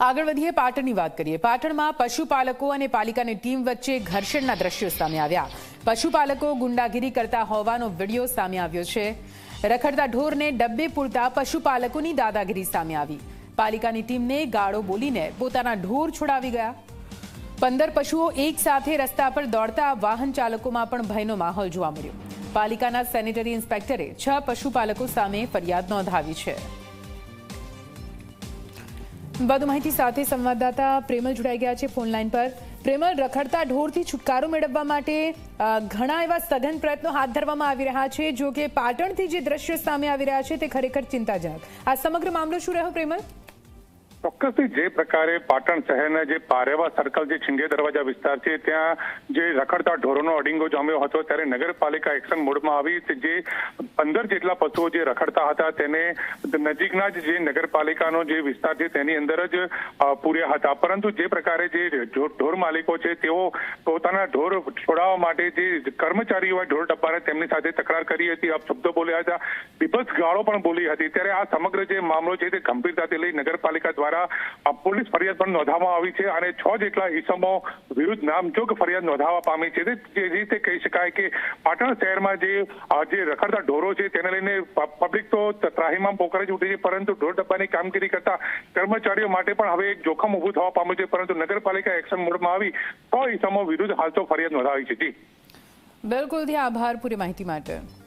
આગળ વધીએ, પાટણની વાત કરીએ. પાટણમાં પશુપાલકો અને પાલિકાની ટીમ વચ્ચે ઘર્ષણના દ્રશ્યો સામે આવ્યા. પશુપાલકો ગુંડાગીરી કરતા હોવાનો વીડિયો સામે આવ્યો છે. રખડતા ઢોરને ડબ્બે પૂરતા પશુપાલકોની દાદાગીરી સામે આવી. પાલિકાની ટીમને ગાળો બોલીને પોતાના ઢોર છોડાવી ગયા. પંદર પશુઓ એક સાથે રસ્તા પર દોડતા વાહન ચાલકોમાં પણ ભયનો માહોલ જોવા મળ્યો. પાલિકાના સેનેટરી ઇન્સ્પેક્ટરે છ પશુપાલકો સામે ફરિયાદ નોંધાવી છે. વધુ માહિતી સાથે સંવાદદાતા પ્રેમલ જોડાઈ ગયા છે ફોન લાઈન પર. પ્રેમલ, રખડતા ઢોરથી છુટકારો મેળવવા માટે ઘણા એવા સઘન પ્રયત્નો હાથ ધરવામાં આવી રહ્યા છે, જો કે પાટણથી જે દ્રશ્ય સામે આવી રહ્યા છે તે ખરેખર ચિંતાજનક. આ સમગ્ર મામલો શું રહ્યો પ્રેમલ? ચોક્કસથી જે પ્રકારે પાટણ શહેરના જે પારેવા સર્કલ જે છીંગે દરવાજા વિસ્તાર છે, ત્યાં જે રખડતા ઢોરોનો અડિંગો જામ્યો હતો, ત્યારે નગરપાલિકા એક્શન મોડમાં આવી જે પંદર જેટલા પશુઓ જે રખડતા હતા, તેને નજીકના જ જે નગરપાલિકાનો જે વિસ્તાર છે, તેની અંદર જ પૂર્યા હતા. પરંતુ જે પ્રકારે જે ઢોર માલિકો છે, તેઓ પોતાના ઢોર છોડાવવા માટે જે કર્મચારીઓ ઢોર ડબ્બાને તેમની સાથે તકરાર કરી હતી. આ શબ્દો બોલ્યા હતા. બીભત્સ ગાળો પણ બોલી હતી. ત્યારે આ સમગ્ર જે મામલો છે, તે ગંભીરતાથી લઈ નગરપાલિકા દ્વારા પોલીસ ફરિયાદ પણ નોંધાવવામાં આવી છે અને છ જેટલા ઈસમો વિરુદ્ધ નામજોગ ફરિયાદ નોંધાવવા પામી છે. જે રીતે કહી શકાય કે પાટણ શહેરમાં જે જે રખડતા ઢોરો છે તેને લઈને પબ્લિક તો ત્રાહીમામ પોકારી જ ઉઠી છે, પરંતુ ઢોર ડબ્બાની કામગીરી કરતા કર્મચારીઓ માટે પણ હવે એક જોખમ ઊભું થવા પામ્યું છે, પરંતુ નગરપાલિકા એક્શન મોડમાં આવી છ ઈસમો વિરુદ્ધ હાલ તો ફરિયાદ નોંધાવી છે. જી. બિલકુલ આભાર પૂરી માહિતી માટે.